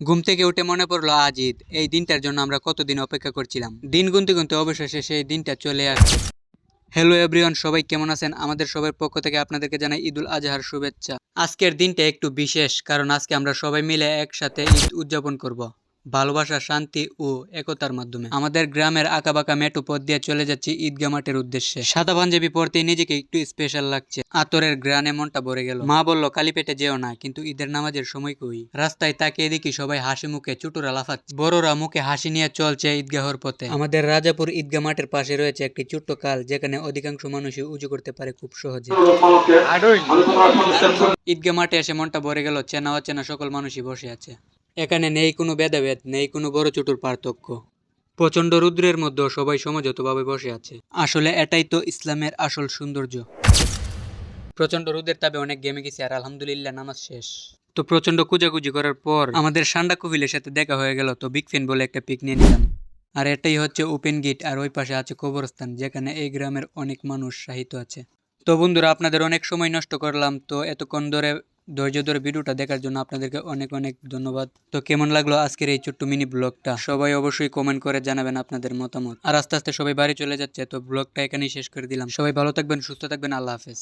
ঘুম থেকে উঠে মনে পড়ল আজ ঈদ এই দিনটার জন্য আমরা কতদিন অপেক্ষা করছিলাম। দিন গুনতে গুনতে অবশেষে সেই দিনটা চলে আসছে। হ্যালো এভরিওয়ান সবাই কেমন আছেন? আমাদের সবার পক্ষ থেকে আপনাদেরকে জানাই ঈদুল আজহার শুভেচ্ছা। আজকের দিনটা একটু বিশেষ, কারণ আজকে আমরা সবাই মিলে একসাথে ঈদ উদযাপন করব। ভালোবাসা, শান্তি ও একতার মাধ্যমে। আমাদের গ্রামের আঁকাবাঁকা মেটু পথ দিয়ে চলে যাচ্ছি ঈদগা মাঠের উদ্দেশ্যে। সাদা পাঞ্জাবি পরতে নিজেকে একটু স্পেশাল লাগছে। আতরের গ্রানে মনটা ভরে গেল। মা বলল, কালী পেটে যেও না, কিন্তু ঈদের নামাজের সময় কই? রাস্তায় তাকিয়ে দেখি সবাই হাসি মুখে চুটুরা লাফাচ্ছে। বড়রা মুখে হাসি নিয়ে চলছে ঈদগাহর পথে। আমাদের রাজাপুর ঈদগা মাঠের পাশে রয়েছে একটি ছোট্ট কাল, যেখানে অধিকাংশ মানুষই উঁচু করতে পারে খুব সহজে। ঈদগা মাঠে এসে মনটা ভরে গেল, চেনা অচেনা সকল মানুষই বসে আছে। এখানে নেই কোনো ভেদাভেদ, নেই কোনো বড় ছোটর পার্থক্য। প্রচণ্ড রুদ্রের মধ্যেও সবাই সমঝোতভাবে বসে আছে। আসলে এটাই তো ইসলামের আসল সৌন্দর্য। প্রচণ্ড রোদের তাবে অনেক গেমে গেছি আর আলহামদুলিল্লাহ নামাজ শেষ। তো প্রচণ্ড কুজাকুজি করার পর আমাদের সান্ডা কবিলের সাথে দেখা হয়ে গেল তো বিগ ফ্যান বলে একটা পিক নিয়ে নিলাম। আর এটাই হচ্ছে ওপেন গেট আর ওই পাশে আছে কবরস্থান, যেখানে এই গ্রামের অনেক মানুষ সাহিত্য আছে। তো বন্ধুরা, আপনাদের অনেক সময় নষ্ট করলাম তো এতক্ষণ ধরে ধৈর্য ধরে ভিডিওটা দেখার জন্য আপনাদেরকে অনেক অনেক ধন্যবাদ। তো কেমন লাগল আজকের এই ছোট্ট মিনি ব্লগটা? সবাই অবশ্যই কমেন্ট করে জানাবেন আপনাদের মতামত। আর আস্তে আস্তে সবাই বাড়ি চলে যাচ্ছে, তো ব্লগটা এখানেই শেষ করে দিলাম। সবাই ভালো থাকবেন, সুস্থ থাকবেন, আল্লাহ হাফেজ।